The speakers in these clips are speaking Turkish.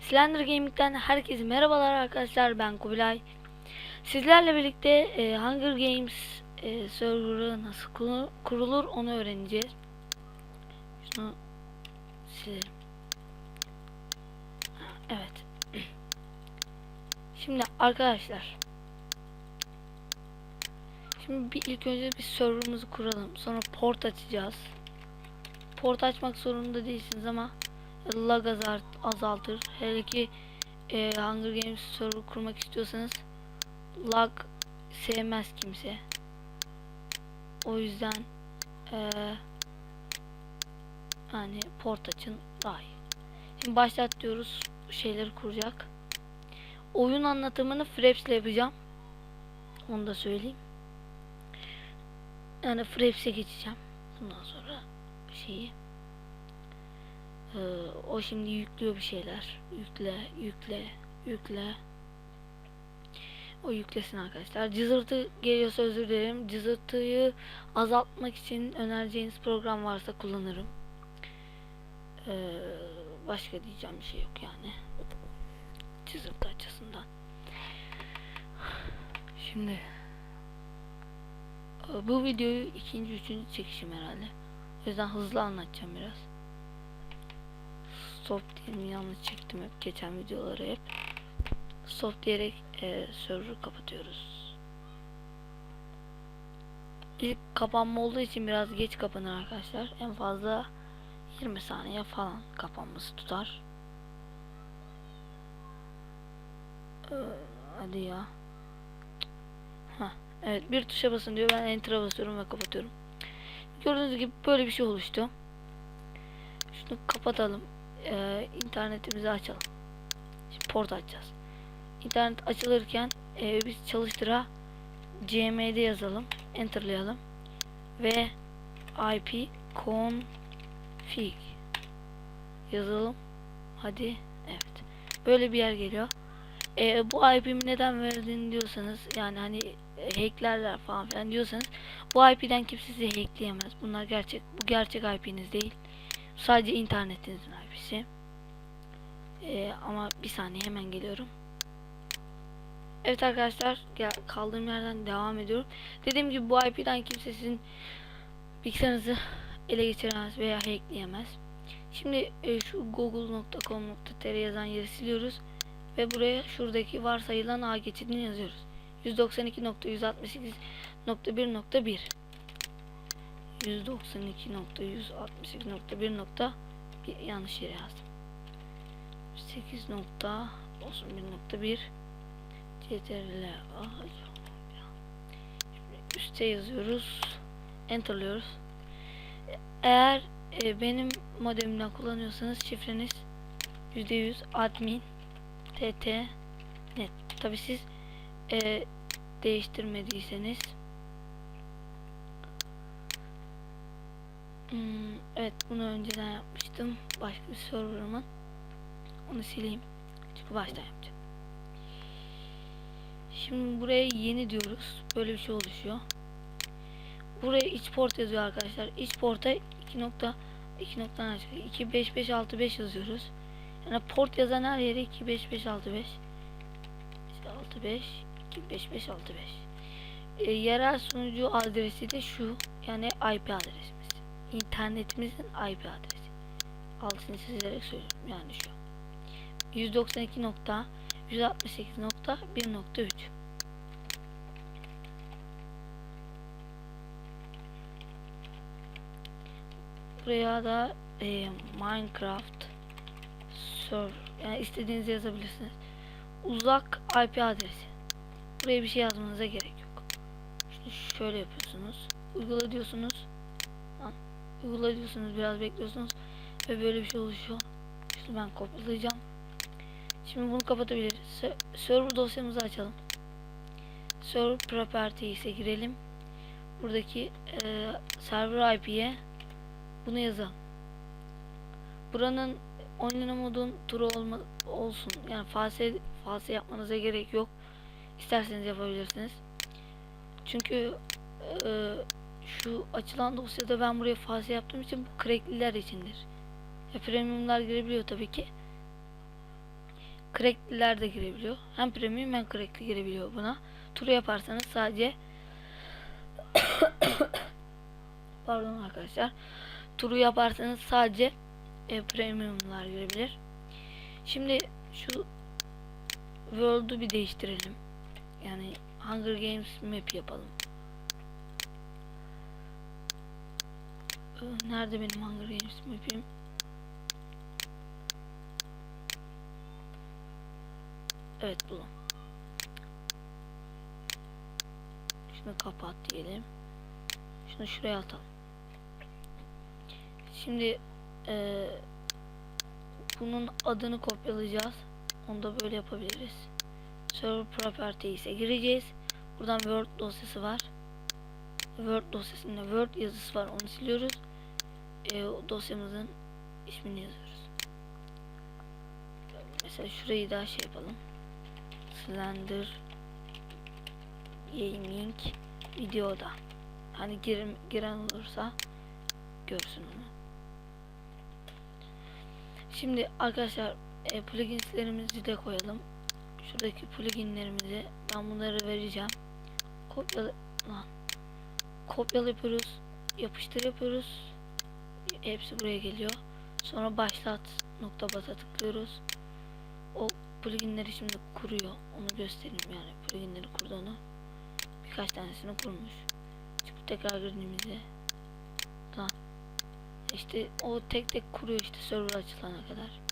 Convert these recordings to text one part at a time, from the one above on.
Slender Gaming'den herkese merhabalar arkadaşlar ben Kubilay. Sizlerle birlikte e, Hunger Games e, serverı nasıl kurulur, onu öğreneceğiz. Şunu silelim. Evet. Şimdi arkadaşlar. Şimdi bir ilk önce bir serverımızı kuralım. Sonra port açacağız. Port açmak zorunda değilsiniz ama lag azalt, azaltır. Hele ki e, Hunger Games server kurmak istiyorsanız lag sevmez kimse. O yüzden e, yani port açın daha iyi. Şimdi başlat diyoruz. Şeyleri kuracak. Oyun anlatımını Fraps ile yapacağım. Onu da söyleyeyim. Yani Fraps'e geçeceğim. Bundan sonra şeyi. Ee, o şimdi yüklüyor bir şeyler. Yükle, yükle, yükle. O yüklesin arkadaşlar. Cızırtı geliyorsa özür dilerim. Cızırtıyı azaltmak için önereceğiniz program varsa kullanırım. Ee, başka diyeceğim bir şey yok yani. Cızırtı açısından. Şimdi e, bu videoyu ikinci, üçüncü çekişim herhalde. O yüzden hızlı anlatacağım biraz. Diyelim yanlış çektim hep geçen videoları hep. Stop diyerek e, server'ı kapatıyoruz. İlk kapanma olduğu için biraz geç kapanır arkadaşlar. En fazla 20 saniye falan kapanması tutar. Ee, hadi ya. Heh, evet bir tuşa basın diyor. Ben enter'a basıyorum ve kapatıyorum. Gördüğünüz gibi böyle bir şey oluştu. Şunu kapatalım. Ee, internetimizi açalım. Şimdi port açacağız. İnternet açılırken e, biz çalıştıra cmd yazalım. Enter'layalım. Ve ip config yazalım. Hadi. Evet. Böyle bir yer geliyor. E, bu IP'mi neden verdin diyorsanız yani hani e, hacklerler falan filan diyorsanız bu IP'den kimse sizi hackleyemez. Bunlar gerçek bu gerçek IP'niz değil. Sadece internetinizin IP'si. E, ama bir saniye hemen geliyorum. Evet arkadaşlar kaldığım yerden devam ediyorum. Dediğim gibi bu IP'den kimse sizin bilgisayarınızı ele geçiremez veya hackleyemez. Şimdi e, şu google.com.tr yazan yeri siliyoruz ve buraya şuradaki varsayılan ağ geçidini yazıyoruz. 192.168.1.1 192.168.1 nokta bir yanlış yere yazdım. 8 nokta olsun 1.1 CTRL A üste yazıyoruz. Enter'lıyoruz. Eğer e, benim modemimden kullanıyorsanız şifreniz %100 admin tt net. Tabi siz e, değiştirmediyseniz hmm, evet bunu önceden yapmıştım. Başka bir server'ımın. Onu sileyim. Çünkü baştan yapacağım. Şimdi buraya yeni diyoruz. Böyle bir şey oluşuyor. Buraya iç port yazıyor arkadaşlar. İç porta 2 nokta 2 nokta 25565 yazıyoruz. Yani port yazan her yere 25565 65 25565 e, yerel sunucu adresi de şu yani IP adresimiz. İnternetimizin IP adresi. Altını çizerek söylüyorum yani şu. 192 nokta 168 nokta 1.3 Buraya da e, Minecraft server yani istediğinizi yazabilirsiniz. Uzak IP adresi. Buraya bir şey yazmanıza gerek yok. Şimdi şöyle yapıyorsunuz. Uygula diyorsunuz. Lan, Diyorsunuz biraz bekliyorsunuz ve böyle bir şey oluşuyor. Şimdi ben kopyalayacağım. Şimdi bunu kapatabiliriz. Se- server dosyamızı açalım. Server properties'e girelim. Buradaki e, server IP'ye bunu yazalım. Buranın oynama modun turu olma, olsun. Yani false, false yapmanıza gerek yok. İsterseniz yapabilirsiniz. Çünkü e, şu açılan dosyada ben buraya false yaptığım için bu crackliler içindir. Ya premiumlar girebiliyor tabii ki. crackliler de girebiliyor. Hem premium hem crackli girebiliyor buna. Turu yaparsanız sadece pardon arkadaşlar. Turu yaparsanız sadece e, premiumlar girebilir. Şimdi şu World'u bir değiştirelim. Yani Hunger Games map yapalım. Ee, Nerede benim Hunger Games map'im? Evet buldum. Şunu kapat diyelim. Şunu şuraya atalım. Şimdi eee, bunun adını kopyalayacağız. Onu da böyle yapabiliriz. Server Properties'e gireceğiz. Buradan Word dosyası var. Word dosyasında Word yazısı var. Onu siliyoruz. O dosyamızın ismini yazıyoruz. Mesela şurayı daha şey yapalım. Slender Gaming videoda. Hani girim, giren olursa görsün onu. Şimdi arkadaşlar e, pluginslerimizi de koyalım. Şuradaki pluginlerimizi ben bunları vereceğim. Kopyala lan. Kopyala yapıyoruz. Yapıştır yapıyoruz. Hepsi buraya geliyor. Sonra başlat nokta basa tıklıyoruz. O pluginleri şimdi kuruyor. Onu göstereyim yani pluginleri kurduğunu. Birkaç tanesini kurmuş. Çıkıp tekrar girdiğimizde lan işte o tek tek kuruyor işte server açılana kadar.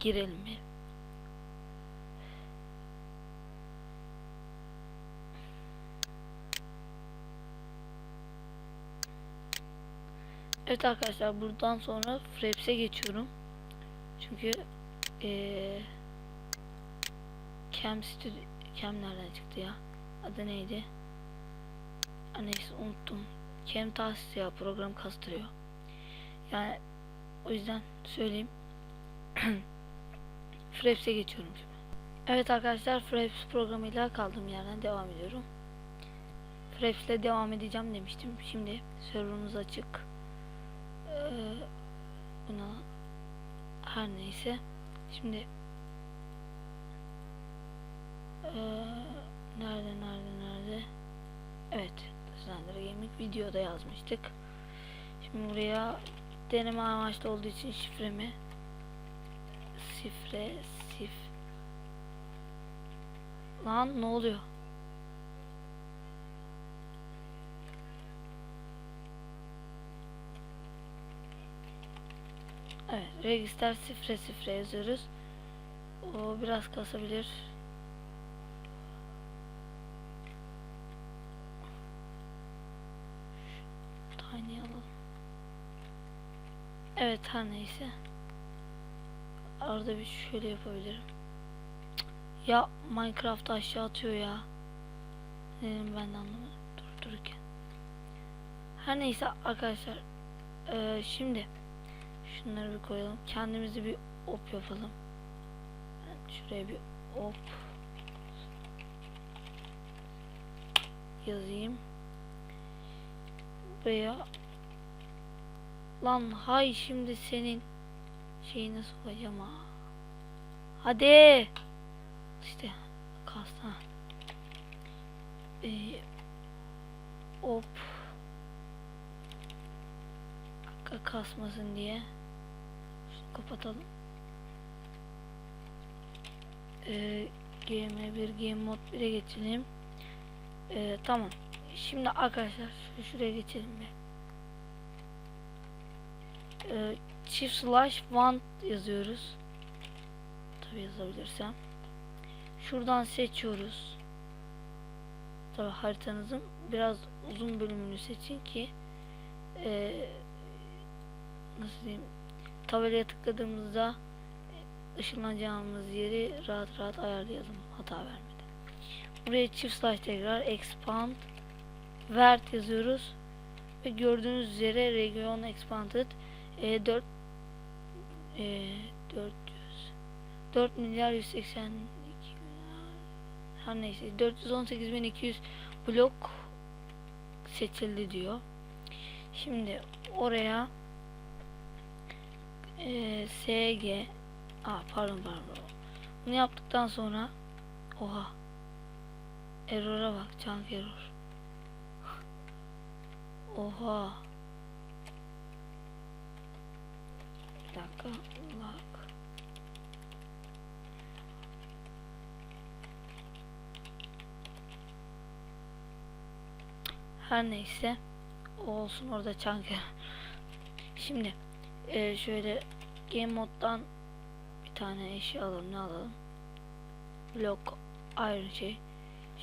Girelim. Evet arkadaşlar buradan sonra Fraps'e geçiyorum. Çünkü eee Cam Studio Cam nereden çıktı ya? Adı neydi? Neyse unuttum. Cam ya program kastırıyor. Yani o yüzden söyleyeyim. Fraps'e geçiyorum şimdi. Evet arkadaşlar Fraps programıyla kaldığım yerden devam ediyorum. Fraps'le devam edeceğim demiştim. Şimdi serverımız açık. Ee, buna her neyse. Şimdi ee, nerede nerede nerede? Evet. Slender Gaming videoda yazmıştık. Şimdi buraya deneme amaçlı olduğu için şifremi şifre sif Lan ne oluyor? Evet, register sifre sifre yazıyoruz. O biraz kasabilir. Tiny alalım. Evet her neyse. Arada bir şöyle yapabilirim. Ya Minecraft aşağı atıyor ya. Ne dedim ben de anlamadım. Durup dururken. Her neyse arkadaşlar. Ee, şimdi Şunları bir koyalım. Kendimizi bir op yapalım. Ben şuraya bir op yazayım. Buraya lan hay şimdi senin şeyini sokacağım ha. Hadi. İşte kasta. Ee, op kasmasın diye kapatalım. Ee, GM1 Game Mode 1'e geçelim. Ee, tamam. Şimdi arkadaşlar şuraya geçelim bir. Ee, çift slash want yazıyoruz. Tabi yazabilirsem. Şuradan seçiyoruz. Tabi haritanızın biraz uzun bölümünü seçin ki e, nasıl diyeyim tabelaya tıkladığımızda ışınlanacağımız yeri rahat rahat ayarlayalım hata vermeden. Buraya çift slash tekrar expand vert yazıyoruz ve gördüğünüz üzere region expanded e, 4 e, 400 4 milyar 182 milyar Her neyse 418.200 blok seçildi diyor. Şimdi oraya e, SG Aa, pardon pardon. Bunu yaptıktan sonra oha error'a bak chunk error. Oha. Bir dakika. Lag. Her neyse. O olsun orada error. Şimdi e, şöyle game moddan bir tane eşya alalım. Ne alalım? Blok iron şey.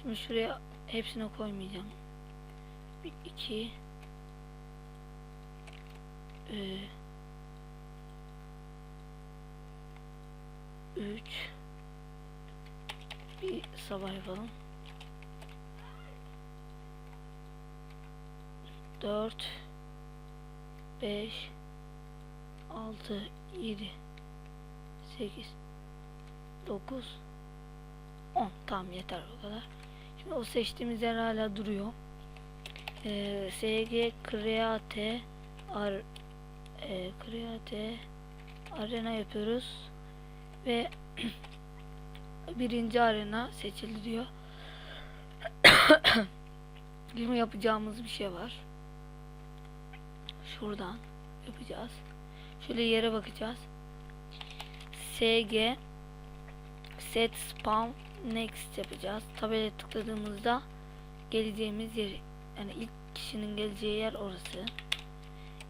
Şimdi şuraya hepsini koymayacağım. 1 2 3 bir sabah yapalım. 4 5 6 7 8 9 10 tamam yeter bu kadar. Şimdi o seçtiğimiz yer hala duruyor. Ee, SG Create Ar e, Create Arena yapıyoruz ve birinci arena seçildi diyor. Şimdi yapacağımız bir şey var. Şuradan yapacağız. Şöyle yere bakacağız. SG set spawn next yapacağız. Tabelaya tıkladığımızda geleceğimiz yer yani ilk kişinin geleceği yer orası.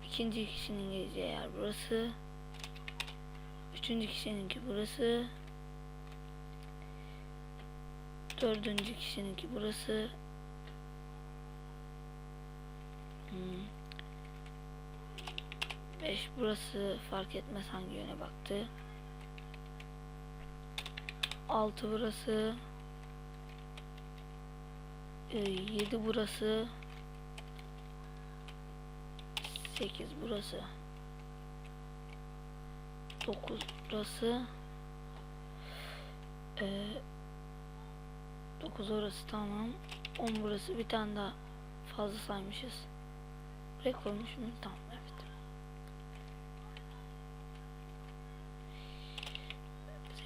İkinci kişinin geleceği yer burası. Üçüncü kişininki burası. Dördüncü kişininki burası. Hmm. 5 burası fark etmez hangi yöne baktı. 6 burası. 7 burası. 8 burası. 9 burası. Ee, 9 orası tamam. 10 burası bir tane daha fazla saymışız. Buraya koymuş muyum? Tamam evet.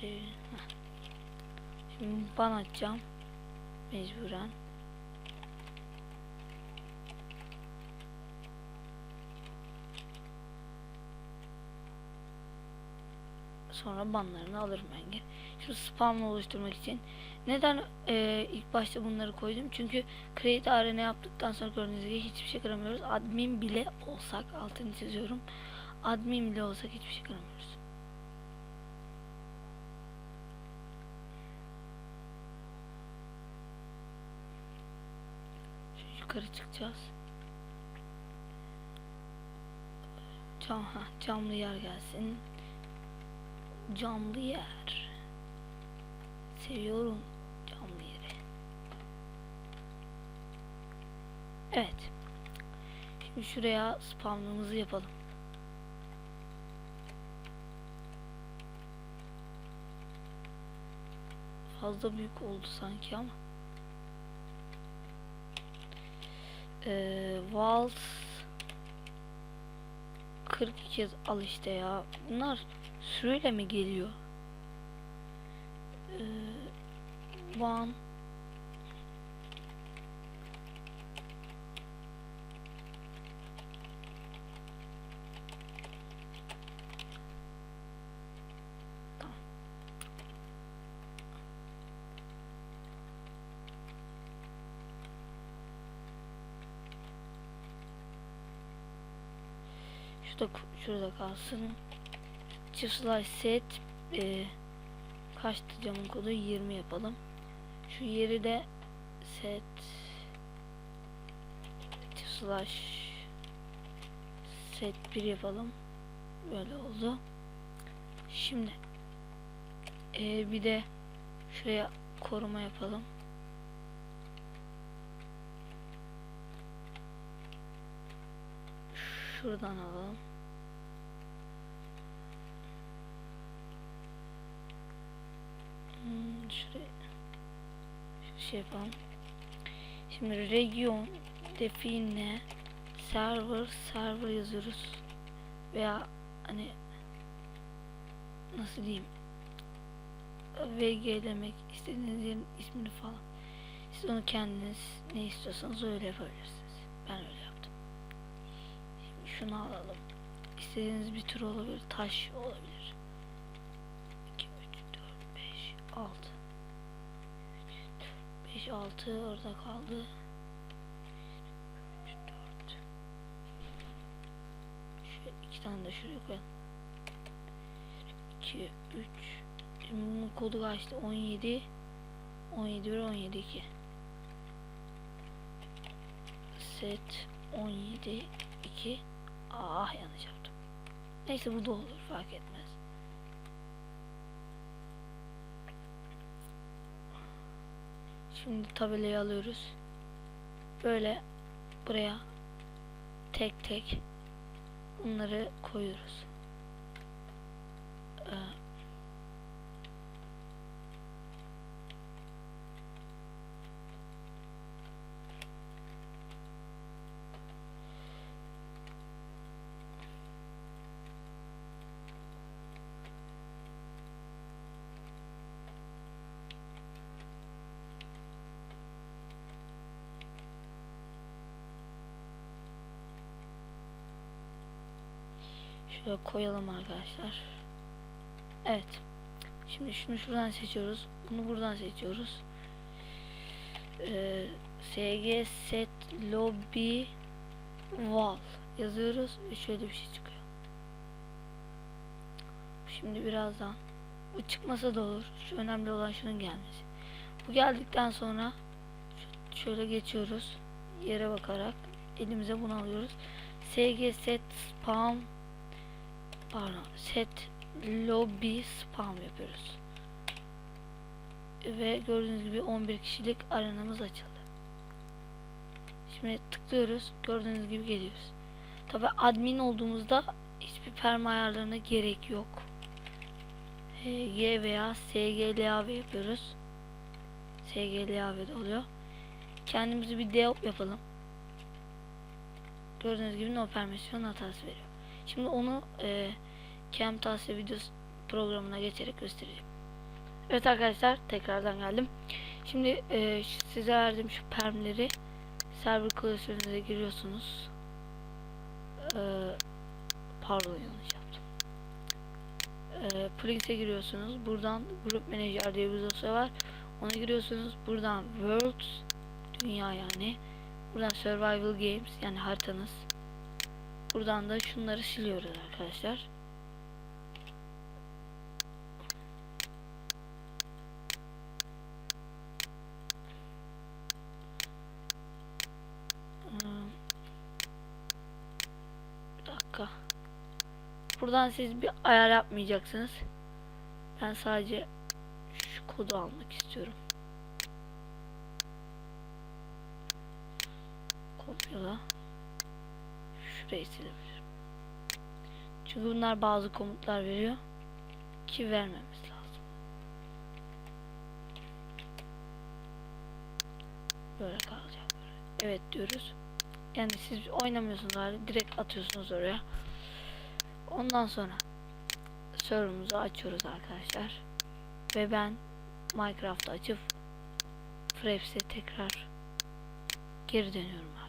Heh. Şimdi ban atacağım. Mecburen. Sonra banlarını alırım ben geri. Şu spamla oluşturmak için. Neden e, ilk başta bunları koydum? Çünkü create arena yaptıktan sonra gördüğünüz gibi hiçbir şey kıramıyoruz. Admin bile olsak altını çiziyorum. Admin bile olsak hiçbir şey kıramıyoruz. Şu yukarı çıkacağız. Cam, ha, camlı yer gelsin. Camlı yer. Seviyorum camlı yeri. Evet. Şimdi şuraya spamlığımızı yapalım. Fazla büyük oldu sanki ama. Ee, Vals 42 kez al işte ya. Bunlar sürüyle mi geliyor? Ee, one. Şurada şurada kalsın. Slice set e, kaçtı camın kodu 20 yapalım. Şu yeri de set slash set 1 yapalım. Böyle oldu. Şimdi e, bir de şuraya koruma yapalım. Şuradan alalım. Hmm, şuraya şey yapalım. Şimdi region define server server yazıyoruz. Veya hani nasıl diyeyim VG demek istediğiniz yerin ismini falan. Siz onu kendiniz ne istiyorsanız öyle yapabilirsiniz. Ben öyle yaptım. Şimdi şunu alalım. İstediğiniz bir tür olabilir. Taş olabilir. 2, 3, 4, 5, 6. 5, 6 orada kaldı. 3, 4. Şöyle iki tane de şuraya koyalım. 2, 3. Şimdi bunun kodu kaçtı? 17. 17 1 17 2. Set 17 2. Ah yanlış yaptım. Neyse bu da olur fark etmez. Şimdi tabelayı alıyoruz. Böyle buraya tek tek bunları koyuyoruz. Ee, Şöyle koyalım arkadaşlar. Evet. Şimdi şunu şuradan seçiyoruz. Bunu buradan seçiyoruz. Ee, SG set lobby wall yazıyoruz ve şöyle bir şey çıkıyor. Şimdi birazdan bu çıkmasa da olur. Şu önemli olan şunun gelmesi. Bu geldikten sonra şöyle geçiyoruz. Yere bakarak elimize bunu alıyoruz. SG set spam pardon set lobby spam yapıyoruz. Ve gördüğünüz gibi 11 kişilik arenamız açıldı. Şimdi tıklıyoruz. Gördüğünüz gibi geliyoruz. Tabi admin olduğumuzda hiçbir perma ayarlarına gerek yok. HG veya SGLAV yapıyoruz. SGLAV de oluyor. Kendimizi bir deop yapalım. Gördüğünüz gibi no permission hatası veriyor. Şimdi onu e, Camtasia videosu programına geçerek göstereceğim. Evet arkadaşlar tekrardan geldim. Şimdi e, size verdiğim şu permleri server klasörünüze giriyorsunuz. E, pardon yanlış yaptım. E, Pligs'e giriyorsunuz. Buradan Group Manager diye bir dosya var. Ona giriyorsunuz. Buradan World dünya yani. Buradan Survival Games yani haritanız. Buradan da şunları siliyoruz arkadaşlar. Hmm. Bir. Buradan siz bir ayar yapmayacaksınız. Ben sadece şu kodu almak istiyorum. Kopyala. Şurayı silebilirim. Çünkü bunlar bazı komutlar veriyor. Ki vermemiz lazım. Böyle kalacak. Evet diyoruz. Yani siz oynamıyorsunuz hali direkt atıyorsunuz oraya. Ondan sonra server'ımızı açıyoruz arkadaşlar. Ve ben Minecraft'ı açıp Fraps'e tekrar geri dönüyorum.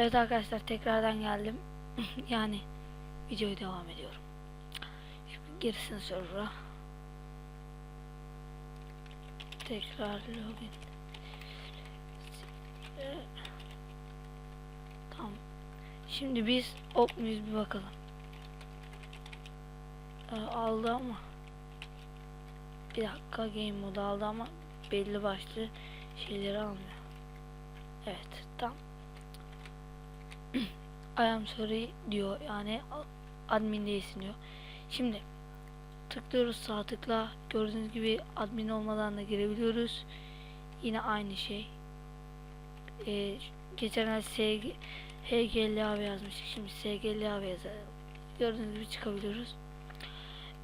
Evet arkadaşlar tekrardan geldim. yani videoyu devam ediyorum. Şimdi gerisini server'a. Tekrar login. Ee, Tamam. Şimdi biz op muyuz bir bakalım. Ee, aldı ama. Bir dakika game modu aldı ama belli başlı şeyleri almıyor. Evet tam. I am sorry diyor yani admin değilsin diyor. Şimdi tıklıyoruz sağ tıkla gördüğünüz gibi admin olmadan da girebiliyoruz. Yine aynı şey. Ee, geçen ay SG, HGLAV yazmıştık. Şimdi SGLAV yazalım. Gördüğünüz gibi çıkabiliyoruz.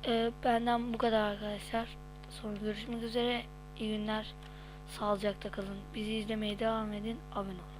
Ee, benden bu kadar arkadaşlar. Sonra görüşmek üzere. İyi günler. Sağlıcakla kalın. Bizi izlemeye devam edin. Abone olun.